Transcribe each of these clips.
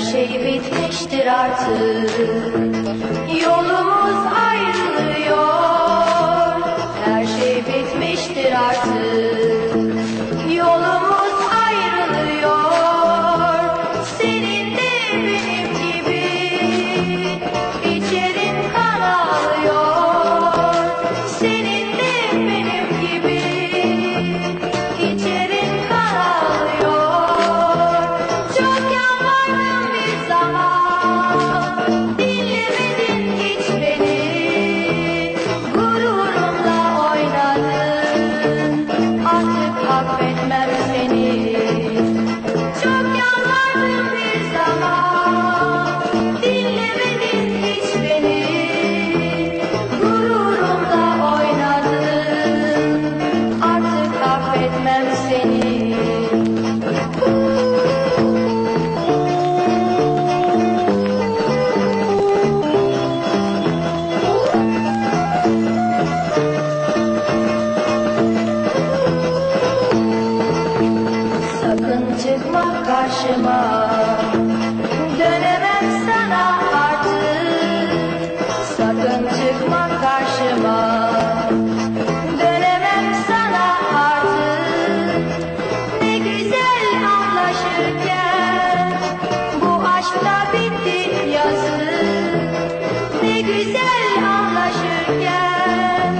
şey bitmiştir artık. Yolumuz artık. it matters any karşıma. Dönemem sana artık Sakın çıkma karşıma. Dönemem sana artık Ne güzel anlaşırken Bu aşkla bitti yazı Ne güzel anlaşırken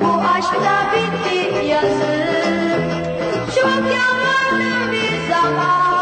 Bu aşkla bitti yazı Çok yanlış love is all.